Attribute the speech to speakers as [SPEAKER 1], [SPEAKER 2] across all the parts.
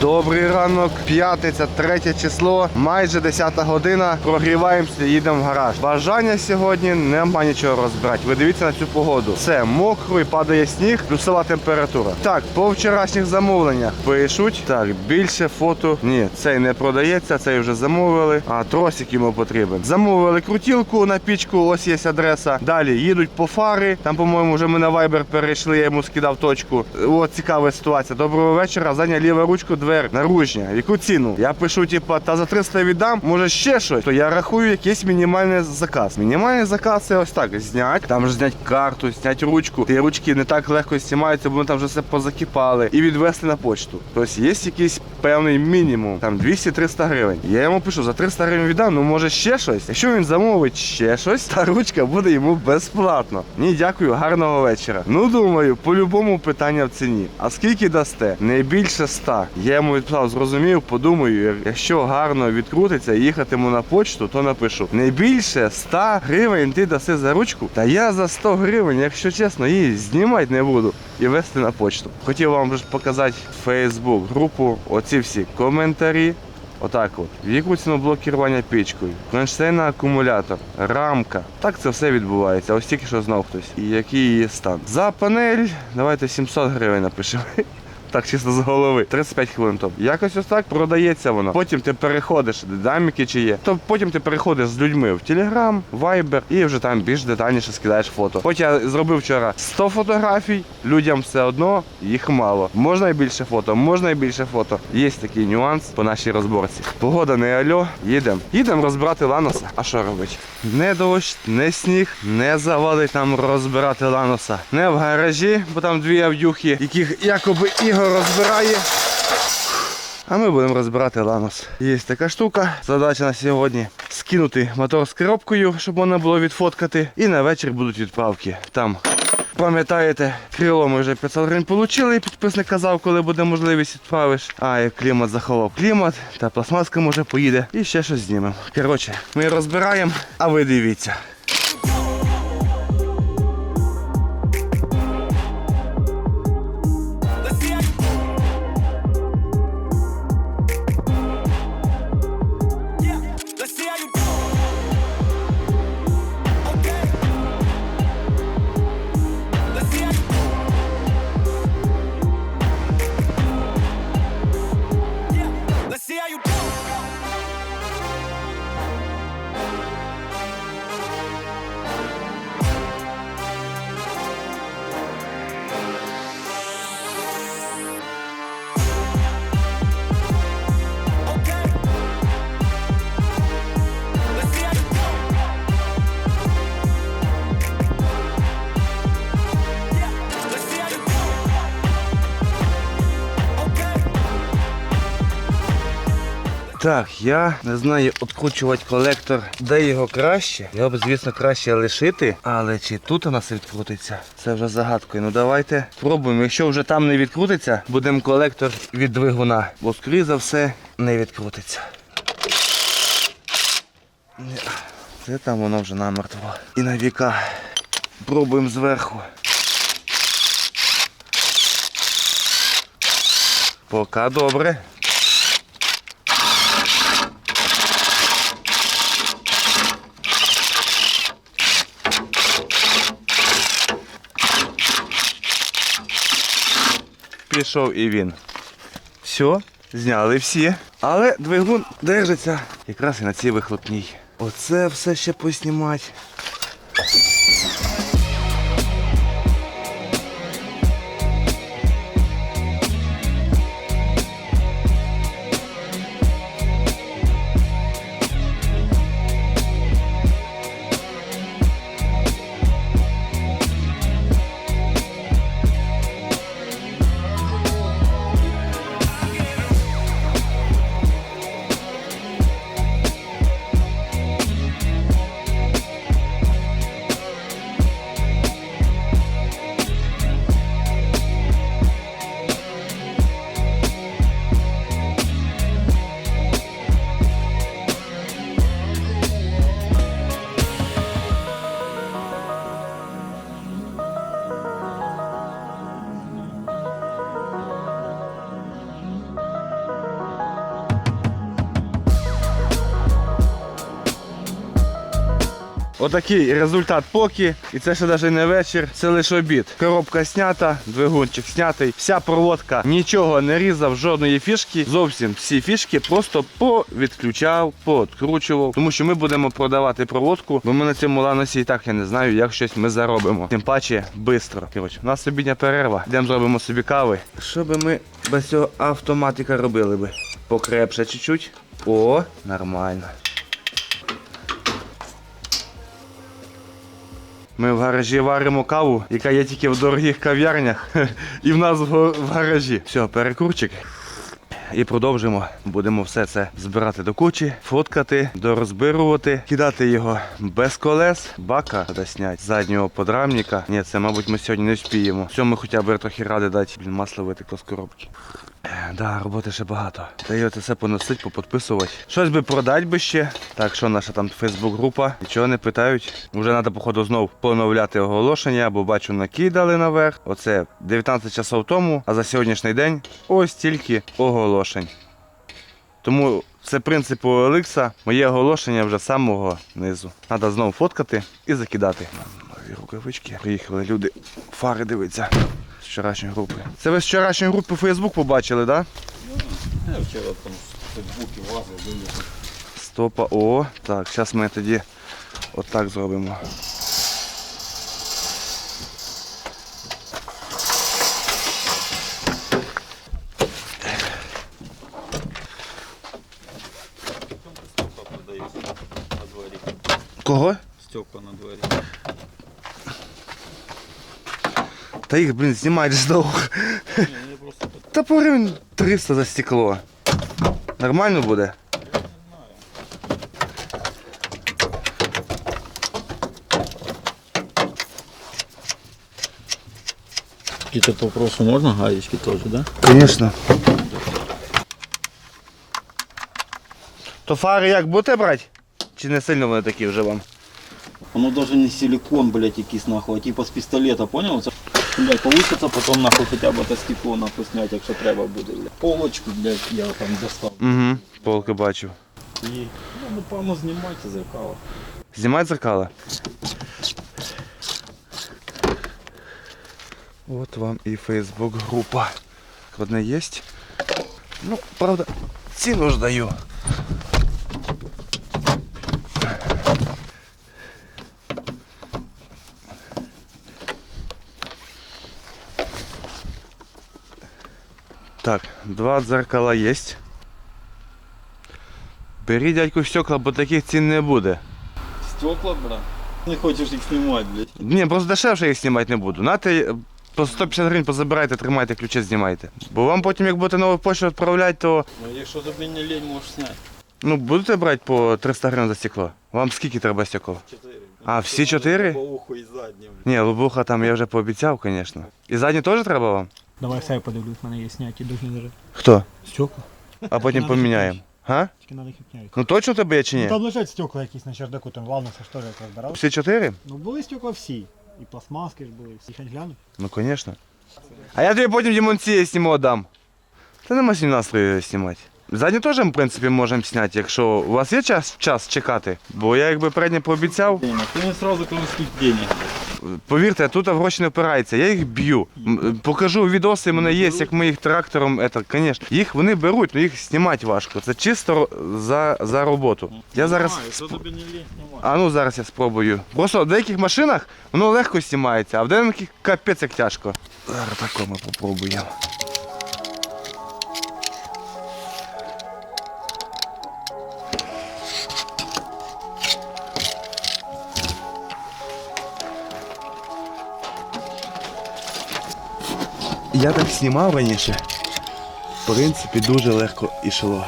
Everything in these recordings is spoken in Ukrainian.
[SPEAKER 1] Добрий ранок, п'ятниця, третє число, майже 10 година. Прогріваємося, їдемо в гараж. Бажання сьогодні нема нічого розбирати. Ви дивіться на цю погоду. Все мокро і падає сніг, плюсова температура. Так, по вчорашніх замовленнях пишуть. Так, більше фото. Ні, цей не продається, цей вже замовили. А тросик йому потрібен. Замовили крутілку на пічку, ось є адреса. Далі їдуть по фари. Там, по-моєму, вже ми на Viber перейшли, я йому скидав точку. От цікава ситуація. Доброго вечора. Зайняв ліву ручку двер наружня. Яку ціну? Я пишу, типа, та за 300 віддам, може ще щось. То я рахую якийсь мінімальний заказ. Мінімальний заказ це ось так. Знять, там ж зняти карту, зняти ручку. Ті ручки не так легко знімаються, бо вони там вже все позакипали. І відвести на почту. Тобто є якийсь певний мінімум, там 200-300 гривень. Я йому пишу, за 300 гривень віддам, ну може ще щось. Якщо він замовить ще щось, та ручка буде йому безплатно. Ні, дякую, гарного вечора. Ну думаю, по-любому питання в ціні. А скільки дасте? Не більше 100. Я йому відписав, зрозумів, подумаю, якщо гарно відкрутиться і їхатиму на почту, то напишу. Не більше 100 гривень ти даси за ручку. Та я за 100 гривень, якщо чесно, її знімати не буду і вести на почту. Хотів вам вже показати Facebook групу, оці всі коментарі. Отак от. В яку ціну блок пічкою, кронштейн акумулятор, рамка. Так це все відбувається. Ось тільки що знав хтось. І який її стан. За панель давайте 700 гривень напишемо. Так, чисто з голови. 35 хвилин топ. Якось ось так продається воно. Потім ти переходиш, динаміки чи є. То потім ти переходиш з людьми в Telegram, Viber і вже там більш детальніше скидаєш фото. Хоч я зробив вчора 100 фотографій, людям все одно їх мало. Можна і більше фото, можна і більше фото. Є такий нюанс по нашій розборці. Погода не альо, їдемо. Їдемо розбирати ланоса. А що робити? Не дощ, не сніг, не завалить нам розбирати ланоса. Не в гаражі, бо там дві авдюхи, яких якоби Ігор розбирає. А ми будемо розбирати ланос. Є така штука. Задача на сьогодні скинути мотор з коробкою, щоб можна було відфоткати. І на вечір будуть відправки. Там. Пам'ятаєте, крило ми вже 500 гривень отримали, підписник казав, коли буде можливість відправиш. А як клімат заховав клімат, та пластмаска може поїде і ще щось знімемо. Коротше, ми розбираємо, а ви дивіться. Так, я не знаю відкручувати колектор, де його краще. Його б, звісно, краще лишити, але чи тут у нас відкрутиться, це вже загадкою. Ну давайте спробуємо. Якщо вже там не відкрутиться, будемо колектор від двигуна, бо скоріше за все не відкрутиться. Це там воно вже намертво. І на віка. Пробуємо зверху. Поки добре. Пішов і він. Все, зняли всі. Але двигун держиться якраз і на цій вихлопній. Оце все ще поснімати. Отакий результат поки. І це ще навіть не вечір, це лише обід. Коробка снята, двигунчик снятий, вся проводка, нічого не різав, жодної фішки. Зовсім всі фішки просто повідключав, пооткручував. Тому що ми будемо продавати проводку, бо ми на цьому ланосі і так я не знаю, як щось ми заробимо. Тим паче, швидко. Коротше, у нас обідня перерва. Йдемо зробимо собі кави. Що би ми без цього автоматика робили би? Покрепше чуть-чуть. О, нормально. Ми в гаражі варимо каву, яка є тільки в дорогих кав'ярнях, і в нас в гаражі. Все, перекурчик. І продовжимо. Будемо все це збирати до кучі, фоткати, дорозбирувати, кидати його без колес, бака треба зняти, заднього подрамника. Ні, це, мабуть, ми сьогодні не вспіємо. Все, ми хоча б трохи ради дати. Блін, масло витекло з коробки. Е, Да, роботи ще багато. Та й оце все поносить, поподписувати. Щось би продати би ще. Так, що наша там Фейсбук-група? Нічого не питають. Уже треба, походу, знов поновляти оголошення, бо бачу, накидали наверх. Оце 19 часов тому, а за сьогоднішній день ось тільки оголошень. Тому це принцип у Еликса. Моє оголошення вже з самого низу. Треба знову фоткати і закидати. Нові рукавички. Приїхали люди. Фари дивиться вчорашньої групи. Це ви з вчорашньої групи Фейсбук побачили, так? Да?
[SPEAKER 2] Я вчора там в Фейсбуці лазив, дивився.
[SPEAKER 1] Стопа. О, так, зараз ми тоді отак зробимо. Кого?
[SPEAKER 2] Стекла на дворі.
[SPEAKER 1] Та їх, блін, знімають ж довго.
[SPEAKER 2] Ні, я просто так
[SPEAKER 1] Та по гривень 300 за стекло. Нормально буде?
[SPEAKER 2] Какие-то по вопросу можно гаечки тоже, да?
[SPEAKER 1] Звісно. То фари як будете брати? Чи не сильно вони такі вже вам?
[SPEAKER 2] Оно даже не силикон, блядь, якийсь нахуй, а типа з пістолета, понял? Це, блядь, получится потом нахуй хоча б те стекло нахуй снять, якщо треба буде, блядь. Полочку, блядь, я там достав.
[SPEAKER 1] Угу, полки бачу.
[SPEAKER 2] І, ну, напевно, знімайте зеркало.
[SPEAKER 1] Знімай дзеркало. От вам і Фейсбук група. Одне є. Ну, правда, ціну ж даю. Так, два дзеркала є. Бери дядьку стекла, бо таких цін не буде.
[SPEAKER 2] Стекла, брат? Не хочеш їх знімати, блядь.
[SPEAKER 1] Ні, просто дешевше їх знімати не буду. Нате по 150 гривень позабирайте, тримайте, ключі знімайте. Бо вам потім, як будете нову почту відправляти, то
[SPEAKER 2] Ну, якщо тобі не лень, можеш зняти.
[SPEAKER 1] ну, будете брати по 300 гривень за стекло. Вам скільки треба стекло?
[SPEAKER 2] Чотири.
[SPEAKER 1] А, всі чотири?
[SPEAKER 2] По уху і заднє, блядь.
[SPEAKER 1] Ні, лобуха там я вже пообіцяв, звісно. І задні теж треба вам?
[SPEAKER 3] Давай все подивлюсь, в мене є сняті дуже даже.
[SPEAKER 1] Хто?
[SPEAKER 3] Стекла.
[SPEAKER 1] А потім поміняємо. Га?
[SPEAKER 3] Тільки надо їх міняти.
[SPEAKER 1] Ну точно тебе є чи
[SPEAKER 3] Ну,
[SPEAKER 1] ні?
[SPEAKER 3] там лежать стекла якісь на чердаку, там главное, це ж теж як розбирав.
[SPEAKER 1] Всі чотири?
[SPEAKER 3] Ну були стекла всі. І пластмаски ж були, всі хай глянуть.
[SPEAKER 1] Ну, звісно. А я тобі потім демонсії зніму дам. Та нема сім настрою знімати. Задні теж, в принципі, можемо зняти, якщо у вас є час, час чекати. Бо я якби переднє пообіцяв.
[SPEAKER 2] Ти не сразу кажеш, скільки денег.
[SPEAKER 1] Повірте, тут гроші не опираються, я їх б'ю. Покажу відоси, в мене є, як ми їх трактором, это, конечно. Їх вони беруть, але їх знімати важко. Це чисто за, за роботу. Я зараз. А ну зараз я спробую. Просто в деяких машинах воно легко знімається, а в деяких капець як тяжко. Зараз тако ми попробуємо. Я так знімав раніше. В принципі, дуже легко йшло.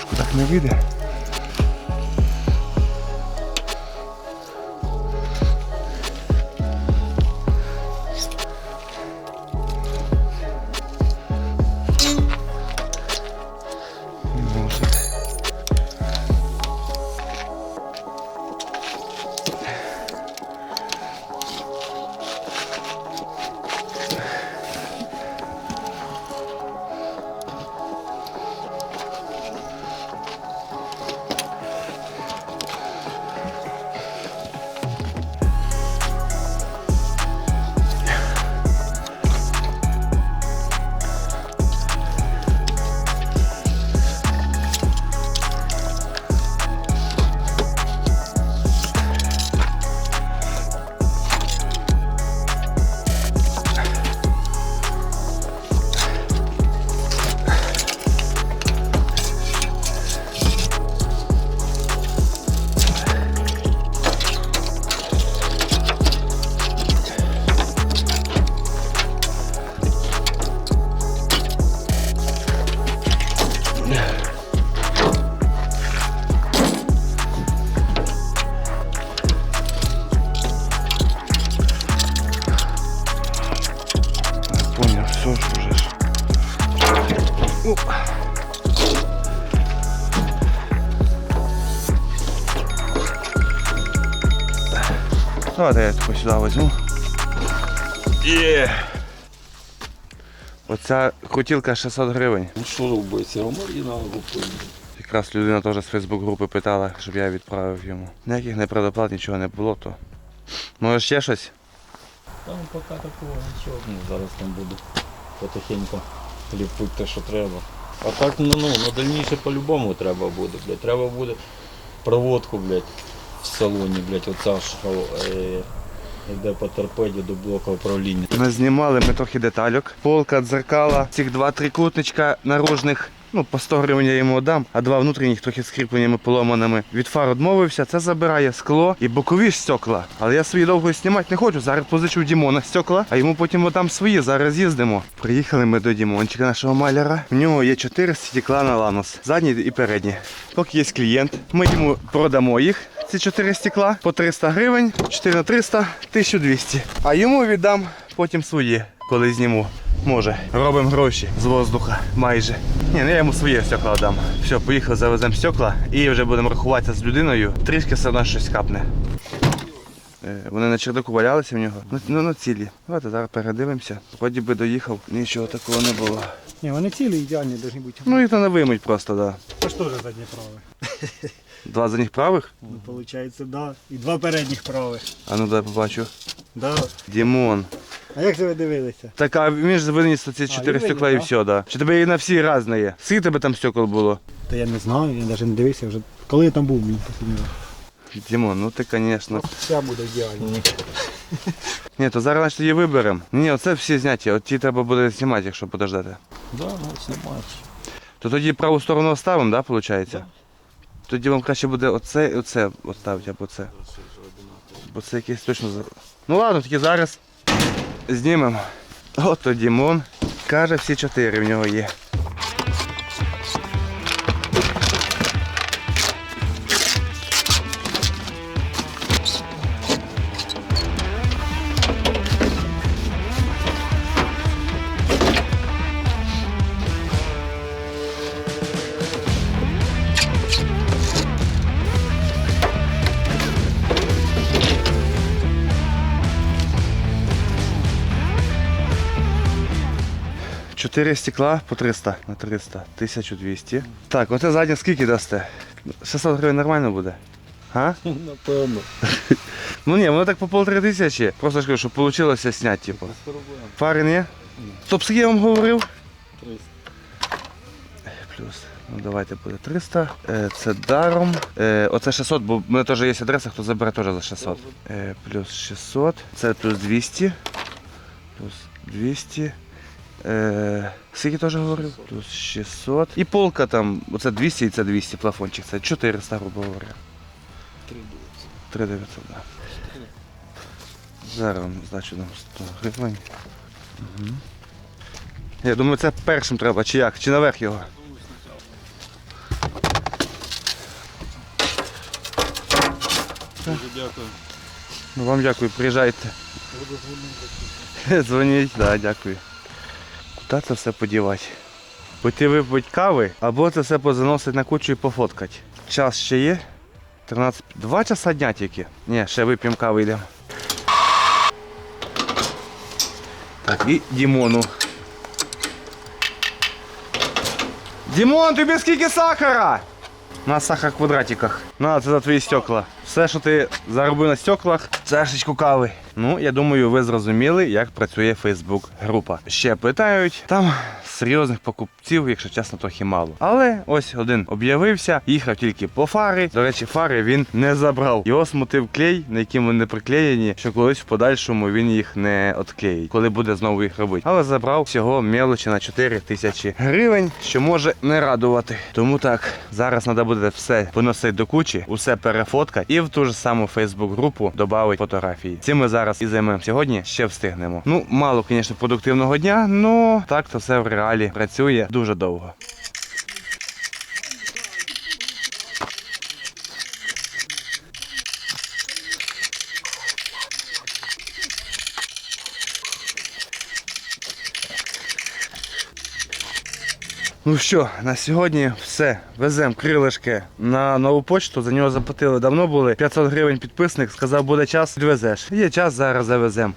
[SPEAKER 1] Верхушку так не вийде. Давайте я таку сюди візьму. Є. Оця крутілка 600 гривень.
[SPEAKER 2] Ну що все одно її.
[SPEAKER 1] Якраз людина теж з Фейсбук групи питала, щоб я відправив йому. Ніяких непродоплат, нічого не було, то. Може ще щось?
[SPEAKER 2] Там поки такого нічого. Ну, зараз там буду потихеньку ліпити те, що треба. А так, ну, ну, на дальніше по-любому треба буде, блядь. Треба буде проводку, блядь, в салоні, блядь, оця е, йде по торпеді до блоку управління.
[SPEAKER 1] знімали. ми трохи детальок. Полка, дзеркала, цих два трикутничка наружних. Ну, по 100 гривень я йому дам, а два внутрішніх трохи з кріпленнями поломаними. Від фар відмовився, це забирає скло і бокові стекла. Але я свої довго знімати не хочу. Зараз позичу Дімона стекла, а йому потім там свої. Зараз їздимо. Приїхали ми до Дімончика, нашого маляра. В нього є 4 стекла на ланос, задні і передні. Поки є клієнт, ми йому продамо їх. Ці 4 стекла по 300 гривень, 4 на 300, 1200. А йому віддам потім свої, коли зніму. Може, робимо гроші з воздуха майже. Ні, ну я йому своє стекла дам. Все, поїхали, завеземо стекла і вже будемо рахуватися з людиною. Трішки все одно щось капне. Е, Вони на чердаку валялися в нього. Ну, ну на цілі. Давайте зараз передивимося. Вроді би доїхав, нічого такого не було.
[SPEAKER 3] Ні, вони цілі ідеальні повинні бути.
[SPEAKER 1] Ну їх то не вимить просто, да.
[SPEAKER 3] Це ж теж задні праве.
[SPEAKER 1] Два за них правих?
[SPEAKER 3] Ну, виходить, да. І два передніх правих.
[SPEAKER 1] А ну дай побачу.
[SPEAKER 3] Да.
[SPEAKER 1] Дімон.
[SPEAKER 3] А як це ви дивилися?
[SPEAKER 1] Так, а він ж виніс ці чотири стекла і
[SPEAKER 3] виніс,
[SPEAKER 1] все, да. Чи тебе і на всі різне є? Скільки тебе там стекол було?
[SPEAKER 3] Та я не знаю, я навіть не дивився вже. Коли я там був, мені останній раз.
[SPEAKER 1] Дімон, ну ти, звісно.
[SPEAKER 3] Все буде ідеально.
[SPEAKER 1] Ні, то зараз значить її виберемо. Ні, оце всі зняті, от ті треба буде знімати, якщо подождати.
[SPEAKER 2] Да, ну, знімаєш.
[SPEAKER 1] То тоді праву сторону оставимо, да, виходить? Тоді вам краще буде оце і оце оставити, або це. Бо це якесь точно. за- Ну ладно, тоді зараз знімемо. Ото Дімон. Каже, всі чотири в нього є. Чотири стекла по 300 на 300, 1200. Так, оце заднє скільки дасте? 600 гривень нормально буде? А?
[SPEAKER 2] Напевно.
[SPEAKER 1] Ну ні, воно так по полтори тисячі. Просто ж кажу, щоб вийшло зняти, типу. Фари не? Стоп, скільки я вам говорив?
[SPEAKER 2] 300.
[SPEAKER 1] Плюс. Ну давайте буде 300. Е, Це даром. Е, Оце 600, бо в мене теж є адреса, хто забере теж за 600. Е, Плюс 600. Це плюс 200. Плюс 200. Е, скільки теж говорив? Плюс 600. І полка там, оце 200 і це 200 плафончик, це 400, грубо говоря. 3900, так. Зараз значить, нам 100 гривень. Угу. Я думаю, це першим треба, чи як, чи наверх його.
[SPEAKER 2] Дуже дякую.
[SPEAKER 1] Ну, Вам дякую, приїжджайте. Дзвоніть, так, да, дякую. Куди це все подівати? Пойти випити кави, або це все позаносити на кучу і пофоткати. Час ще є. 13... Два часа дня тільки. Ні, ще вип'ємо кави йдемо. Так, і Дімону. Дімон, тобі скільки сахара? На сахар в квадратиках. На, це за твої стекла. Все, що ти заробив на стеклах, чашечку кави. Ну, я думаю, ви зрозуміли, як працює Facebook група. Ще питають, там серйозних покупців, якщо чесно, трохи мало. Але ось один об'явився, їхав тільки по фари. До речі, фари він не забрав. Його смутив клей, на яким вони приклеєні, що колись в подальшому він їх не отклеїть, коли буде знову їх робити. Але забрав всього мелочі на 4 тисячі гривень, що може не радувати. Тому так, зараз треба буде все поносити до кучі, усе перефоткати і в ту ж саму Фейсбук-групу додати фотографії. Цим ми зараз і займемо сьогодні, ще встигнемо. Ну, мало, звісно, продуктивного дня, але так то все в реалі працює дуже довго. Ну що, на сьогодні все. Веземо крилишки на нову почту. За нього заплатили давно були. 500 гривень підписник, сказав, буде час, відвезеш. Є час, зараз завеземо.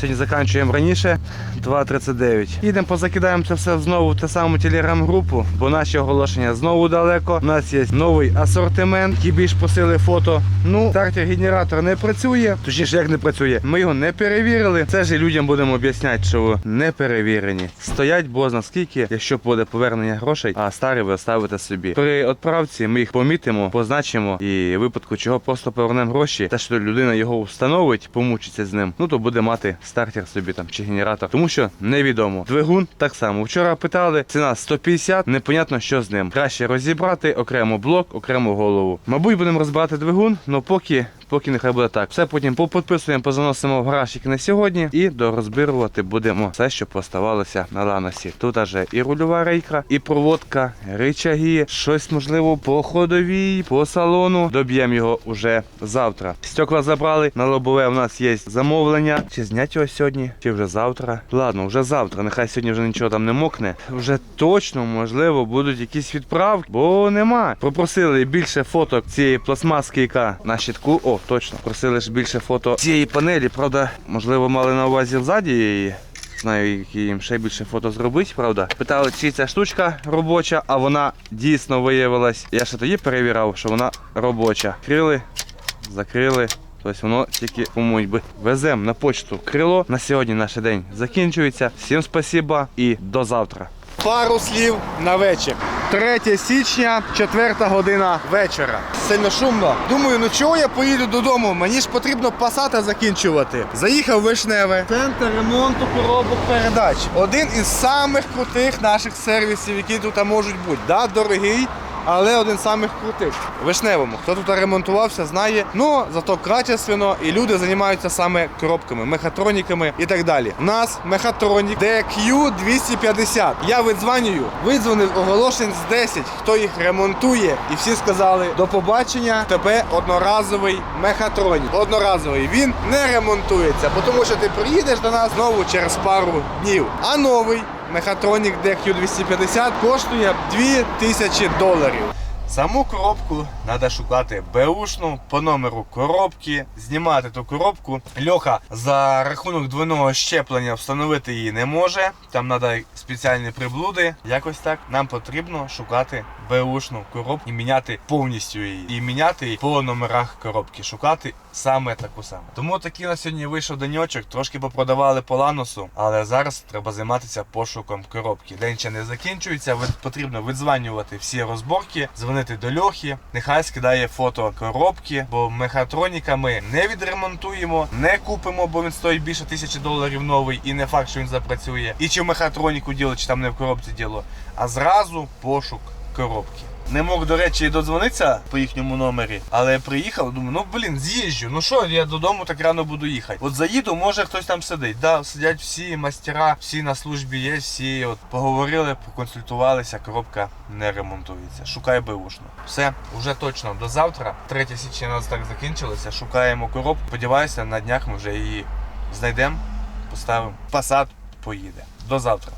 [SPEAKER 1] Сьогодні закінчуємо раніше 2.39. Їдемо, позакидаємо це все знову в ту саму телеграм-групу, бо наші оголошення знову далеко. У нас є новий асортимент, який більш посили фото. Ну, стартер генератор не працює. Точніше, як не працює. Ми його не перевірили. Це ж і людям будемо об'ясняти, що не перевірені. Стоять бозна скільки, якщо буде повернення грошей, а старі ви оставите собі. При відправці ми їх помітимо, позначимо і в випадку чого просто повернемо гроші. Те, що людина його встановить, помучиться з ним. Ну то буде мати стартер собі там чи генератор, тому що невідомо. Двигун так само. Вчора питали, ціна 150, непонятно, що з ним. Краще розібрати окремо блок, окремо голову. Мабуть, будемо розбирати двигун, але поки. Поки нехай буде так. Все потім попідписуємо, позаносимо в гаражик на сьогодні і дорозбирувати будемо все, що поставалося на ланосі. Тут аж і рульова рейка, і проводка, ричаги, щось можливо по ходовій, по салону. Доб'ємо його уже завтра. Стекла забрали. На лобове у нас є замовлення. Чи зняти його сьогодні, чи вже завтра. Ладно, вже завтра. Нехай сьогодні вже нічого там не мокне. Вже точно, можливо, будуть якісь відправки, бо нема. Попросили більше фоток цієї пластмаски, яка на щитку. О, точно. Просили ж більше фото цієї панелі. Правда, можливо, мали на увазі ззаді її. Знаю, які їм ще більше фото зробити, правда. Питали, чи ця штучка робоча, а вона дійсно виявилась. Я ще тоді перевіряв, що вона робоча. Крили, закрили. Тобто воно тільки помуть би. Веземо на почту крило. На сьогодні наш день закінчується. Всім спасіба і до завтра. Пару слів на вечір. 3 січня, 4 година вечора. Сильно шумно. Думаю, ну чого я поїду додому? Мені ж потрібно пасата закінчувати. Заїхав вишневе. Центр ремонту коробок передач. Один із самих крутих наших сервісів, які тут можуть бути. Да, дорогий. Але один з самих крутих. Вишневому. Хто тут ремонтувався, знає. Ну, зато качественно і люди займаються саме коробками, мехатроніками і так далі. У нас мехатронік DQ250. Я видзвонюю, видзвонив оголошень з 10, хто їх ремонтує. І всі сказали: до побачення, тебе одноразовий мехатронік. Одноразовий. Він не ремонтується, тому що ти приїдеш до нас знову через пару днів. А новий Мехатронік DQ250 коштує 2000 доларів. Саму коробку треба шукати беушну по номеру коробки, знімати ту коробку. Льоха за рахунок двойного щеплення встановити її не може. Там треба спеціальні приблуди. Якось так нам потрібно шукати беушну коробку і міняти повністю її. І міняти її по номерах коробки. Шукати саме таку саму. Тому такий на сьогодні вийшов деньочок, трошки попродавали по ланосу, але зараз треба займатися пошуком коробки. День ще не закінчується. Потрібно видзванювати всі розборки, дзвонити до Льохи. Нехай скидає фото коробки, бо мехатроніка ми не відремонтуємо, не купимо, бо він стоїть більше тисячі доларів новий, і не факт, що він запрацює. І чи в мехатроніку діло, чи там не в коробці діло, а зразу пошук коробки. Не мог, до речі, додзвонитися по їхньому номері, але приїхав, думаю, ну блін, з'їжджу. Ну що, я додому так рано буду їхати. От заїду, може хтось там сидить. Да, сидять всі мастера, всі на службі є, всі от поговорили, поконсультувалися, коробка не ремонтується. Шукай бивушну. Все, вже точно до завтра. 3 січня нас так закінчилося. Шукаємо коробку. Сподіваюся, на днях ми вже її знайдемо, поставимо. Посад поїде. До завтра.